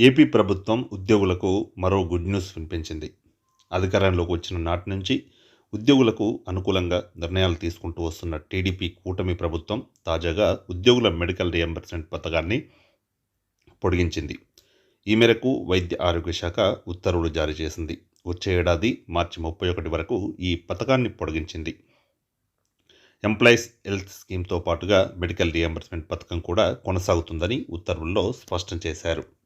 AP ప్రభుత్వం ఉద్యోగులకు మరో గుడ్ న్యూస్ వినిపించింది. అధికారంలోకి వచ్చిన నాటి నుంచి ఉద్యోగులకు అనుకూలంగా నిర్ణయాలు తీసుకుంటూ వస్తున్న టీడీపీ కూటమి ప్రభుత్వం తాజాగా ఉద్యోగుల మెడికల్ రియంబర్స్మెంట్ పథకాన్ని పొడిగించింది. ఈ మేరకు వైద్య ఆరోగ్య శాఖ ఉత్తర్వులు జారీ చేసింది. వచ్చే ఏడాది మార్చి ముప్పై ఒకటి వరకు ఈ పథకాన్ని పొడిగించింది. ఎంప్లాయీస్ హెల్త్ స్కీమ్తో పాటుగా మెడికల్ రియంబర్స్మెంట్ పథకం కూడా కొనసాగుతుందని ఉత్తర్వుల్లో స్పష్టం చేశారు.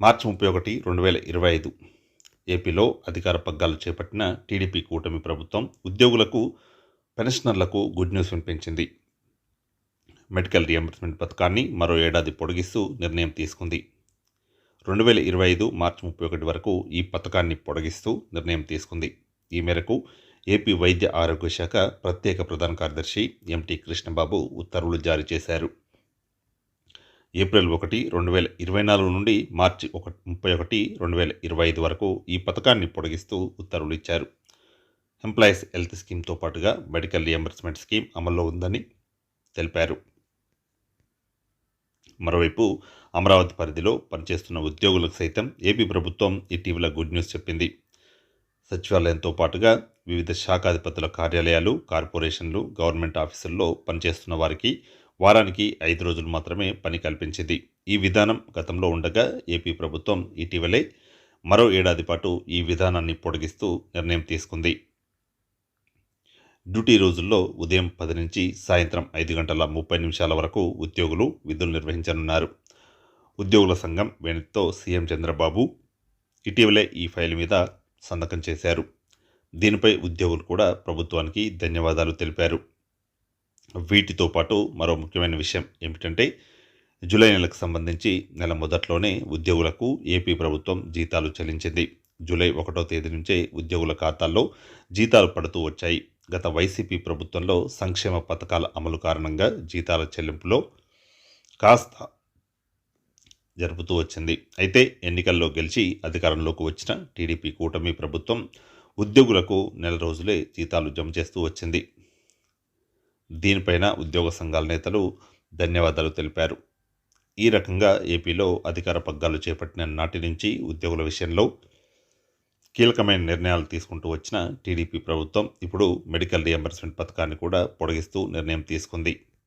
మార్చి ముప్పై ఒకటి రెండు వేల ఇరవై ఐదు. ఏపీలో అధికార పగ్గాలు చేపట్టిన టీడీపీ కూటమి ప్రభుత్వం ఉద్యోగులకు పెన్షనర్లకు గుడ్ న్యూస్ వినిపించింది. మెడికల్ రియంబర్స్మెంట్ పథకాన్ని మరో ఏడాది పొడిగిస్తూ నిర్ణయం తీసుకుంది. రెండు వేల ఇరవై ఐదు మార్చి ముప్పై ఒకటి వరకు ఈ పథకాన్ని పొడిగిస్తూ నిర్ణయం తీసుకుంది. ఈ మేరకు ఏపీ వైద్య ఆరోగ్య శాఖ ప్రత్యేక ప్రధాన కార్యదర్శి ఎంటీ కృష్ణబాబు ఉత్తర్వులు జారీ చేశారు. ఏప్రిల్ ఒకటి రెండు వేల ఇరవై నాలుగు నుండి మార్చి ఒక ముప్పై ఒకటి రెండు వేల ఇరవై ఐదు వరకు ఈ పథకాన్ని పొడిగిస్తూ ఉత్తర్వులు ఇచ్చారు. ఎంప్లాయీస్ హెల్త్ స్కీమ్తో పాటుగా మెడికల్ రియంబర్స్మెంట్ స్కీమ్ అమల్లో ఉందని తెలిపారు. మరోవైపు అమరావతి పరిధిలో పనిచేస్తున్న ఉద్యోగులకు సైతం ఏపీ ప్రభుత్వం ఇటీవల గుడ్ న్యూస్ చెప్పింది. సచివాలయంతో పాటుగా వివిధ శాఖాధిపతుల కార్యాలయాలు కార్పొరేషన్లు గవర్నమెంట్ ఆఫీసుల్లో పనిచేస్తున్న వారికి వారానికి ఐదు రోజులు మాత్రమే పని కల్పించింది. ఈ విధానం గతంలో ఉండగా ఏపీ ప్రభుత్వం ఇటీవలే మరో ఏడాది పాటు ఈ విధానాన్ని పొడిగిస్తూ నిర్ణయం తీసుకుంది. డ్యూటీ రోజుల్లో ఉదయం పది నుంచి సాయంత్రం ఐదు గంటల ముప్పై నిమిషాల వరకు ఉద్యోగులు విధులు నిర్వహించనున్నారు. ఉద్యోగుల సంఘం వేణితో సీఎం చంద్రబాబు ఇటీవలే ఈ ఫైల్ మీద సంతకం చేశారు. దీనిపై ఉద్యోగులు కూడా ప్రభుత్వానికి ధన్యవాదాలు తెలిపారు. వీటితో పాటు మరో ముఖ్యమైన విషయం ఏమిటంటే జూలై నెలకు సంబంధించి నెల మొదట్లోనే ఉద్యోగులకు ఏపీ ప్రభుత్వం జీతాలు చెల్లించింది. జూలై ఒకటో తేదీ నుంచే ఉద్యోగుల ఖాతాల్లో జీతాలు పడుతూ వచ్చాయి. గత వైసీపీ ప్రభుత్వంలో సంక్షేమ పథకాల అమలు కారణంగా జీతాల చెల్లింపులో కాస్త జరుపుతూ వచ్చింది. అయితే ఎన్నికల్లో గెలిచి అధికారంలోకి వచ్చిన టీడీపీ కూటమి ప్రభుత్వం ఉద్యోగులకు నెల రోజులే జీతాలు జమ చేస్తూ వచ్చింది. దీనిపైన ఉద్యోగ సంఘాల నేతలు ధన్యవాదాలు తెలిపారు. ఈ రకంగా ఏపీలో అధికార పగ్గాలు చేపట్టిన నాటి నుంచి ఉద్యోగుల విషయంలో కీలకమైన నిర్ణయాలు తీసుకుంటూ వచ్చిన టీడీపీ ప్రభుత్వం ఇప్పుడు మెడికల్ రియంబర్స్మెంట్ పథకాన్ని కూడా పొడిగిస్తూ నిర్ణయం తీసుకుంది.